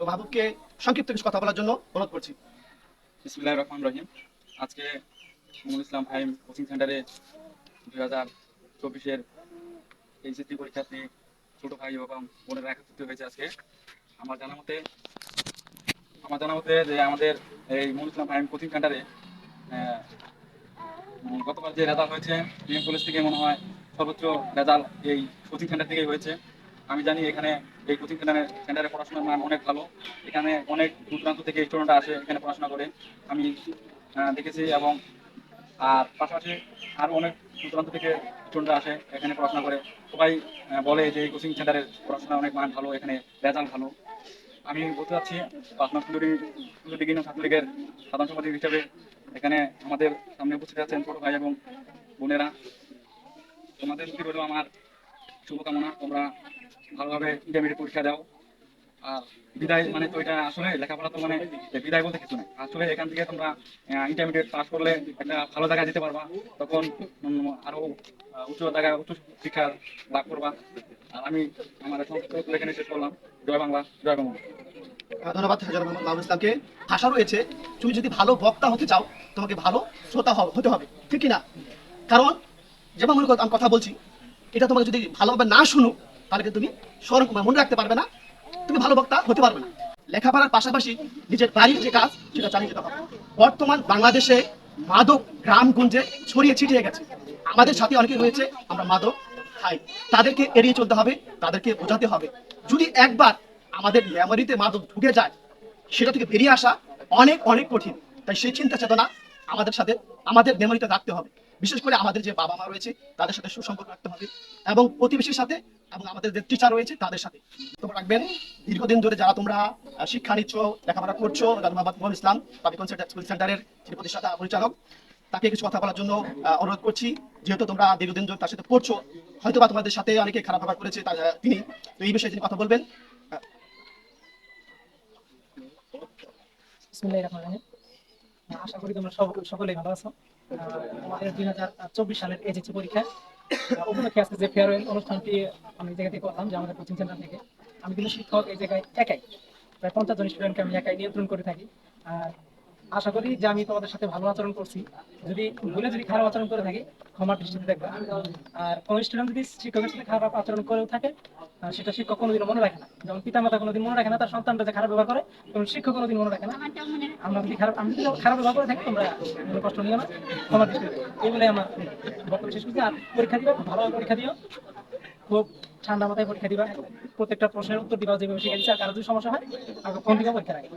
তো মাহবুবকে সংক্ষিপ্ত কিছু কথা বলার জন্য অনুরোধ করছি। বিসমুল্লাহ রহমান রহিম। আজকে মোহাম্মদ ইসলাম ফাইম কোচিং সেন্টারে দুই হাজার চব্বিশের এইচএসসি পরীক্ষার্থী ছোট ভাই এবং বোনেরা একত্রিত হয়েছে আজকে। আমার জানা মতে, আমার জানা মতে যে আমাদের এই মোহাম্মদ ইসলাম ফাইম কোচিং সেন্টারে গতবার যে রেজাল্ট হয়েছে, বিএম কলেজ থেকে মনে হয় সর্বোচ্চ রেজাল্ট এই কোচিং সেন্টার থেকেই হয়েছে। আমি জানি এখানে এই কোচিং সেন্টারে সেন্টারে পড়াশোনার মান অনেক ভালো। এখানে অনেক দূর দূরান্ত থেকে স্টুডেন্টরা আসে এখানে পড়াশোনা করে। আমি দেখেছি এবং, আর পাশাপাশি আরও অনেক দূর দূরান্ত থেকে স্টুডেন্টরা আসে, এখানে পড়াশোনা করে। সবাই বলে যে এই কোচিং সেন্টারের পড়াশোনা অনেক মান ভালো, এখানে রেজাল্ট ভালো। আমি বলতে চাচ্ছি পাটনা সুন্দরী সুন্দরী গিন্ন ছাত্রলীগের সাধারণ সম্পাদক হিসাবে এখানে আমাদের সামনে উপস্থিত আছেন ছোট ভাই এবং বোনেরা। তোমাদের প্রতি রইল আমার শুভকামনা। তোমরা ভালোভাবে ইন্টারমিডিয়েট পরীক্ষা দাও। আর বিদায় মানে তো এটা আসলে লেখাপড়া তো মানে বিদায় বলতে কিছু নেই। আসলে এখান থেকে তোমরা ইন্টারমিডিয়েট পাস করলে একটা ভালো জায়গায় যেতে পারবা। তখন আরও উচ্চ জায়গায় উচ্চ শিক্ষা লাভ করবা। আর আমি আমার বক্তব্য এখানে শেষ করলাম। জয় বাংলা জয় বাংলা। ধন্যবাদ হাজার মোহাম্মদ ইসলামকে। ভাষা রয়েছে, তুমি যদি ভালো বক্তা হতে চাও, তোমাকে ভালো শ্রোতা হতে হবে, ঠিক না কারণ, যেমন মনে আমি কথা বলছি, এটা তোমাকে যদি ভালোভাবে না শুনো তাহলে কিন্তু তুমি স্মরণ মনে রাখতে পারবে না। তুমি ভালো বক্তা হতে পারবে না। লেখাপড়ার পাশাপাশি নিজের বাড়ির যে কাজ, সেটা চালিয়ে যেতে হবে। বর্তমান বাংলাদেশে মাদক গ্রামগঞ্জে ছড়িয়ে ছিটিয়ে গেছে। আমাদের সাথে অনেকে রয়েছে, আমরা মাদক খাই। তাদেরকে এড়িয়ে চলতে হবে, তাদেরকে বোঝাতে হবে। যদি একবার আমাদের মেমোরিতে মাদক ঢুকে যায়, সেটা থেকে বেরিয়ে আসা অনেক অনেক কঠিন। তাই সেই চিন্তা চেতনা আমাদের সাথে আমাদের মেমোরিতে রাখতে হবে। বিশেষ করে আমাদের যে বাবা মা রয়েছে, তাদের সাথে সুসম্পর্ক রাখতে হবে এবং প্রতিবেশীর সাথে এবং আমাদের যে টিচার রয়েছে, তাদের সাথে। তোমরা রাখবেন, দীর্ঘদিন ধরে যারা তোমরা শিক্ষা নিচ্ছ, লেখাপড়া করছ রাজা মোহাম্মদ ইসলাম, পাবলিক স্কুল সেন্টারের যিনি প্রতিষ্ঠাতা, পরিচালক, তাকে কিছু কথা বলার জন্য অনুরোধ করছি। যেহেতু তোমরা দীর্ঘদিন ধরে তার সাথে পড়ছো হয়তো বা তোমাদের সাথে অনেকে খারাপ ব্যবহার করেছে তিনি, তো এই বিষয়ে তিনি কথা বলবেন। আশা করি তোমরা সকলে সকলেই ভালো আছো। আমাদের দুই হাজার চব্বিশ সালের এইচএসসি পরীক্ষা উপলক্ষে আজকে যে ফেয়ারওয়েল অনুষ্ঠানটি আমি জায়গা থেকে করলাম, যে আমাদের কোচিং সেন্টার থেকে। আমি কিন্তু শিক্ষক এই জায়গায় একাই। প্রায় পঞ্চাশ জন স্টুডেন্টকে আমি একাই নিয়ন্ত্রণ করে থাকি। আর আশা করি যে আমি তোমাদের সাথে ভালো আচরণ করছি। যদি ভুলে যদি খারাপ আচরণ করে থাকি, ক্ষমার দৃষ্টিতে দেখবে। আর কোনো স্টুডেন্ট যদি শিক্ষকের সাথে খারাপ আচরণ করেও থাকে সেটা শিক্ষক কোনোদিন মনে রাখে না। যেমন পিতা মাতা কোনোদিন মনে রাখে না, তার সন্তানটা যে খারাপ ব্যবহার করে, তেমন শিক্ষক কোনোদিন মনে রাখে না। আমরা যদি খারাপ আমি যদি খারাপ ব্যবহার করে থাকি, তোমরা কষ্ট নিও না, ক্ষমার দৃষ্টিতে এই বলে আমার বক্তব্য শেষ করছি। আর পরীক্ষা দিও, ভালো পরীক্ষা দিও। খুব ঠান্ডা মাথায় পরীক্ষা দিবা। প্রত্যেকটা প্রশ্নের উত্তর দিবা যেভাবে শিখে দিচ্ছে আর যদি সমস্যা হয় আমাকে ফোন দিবা পরীক্ষা রাখবে?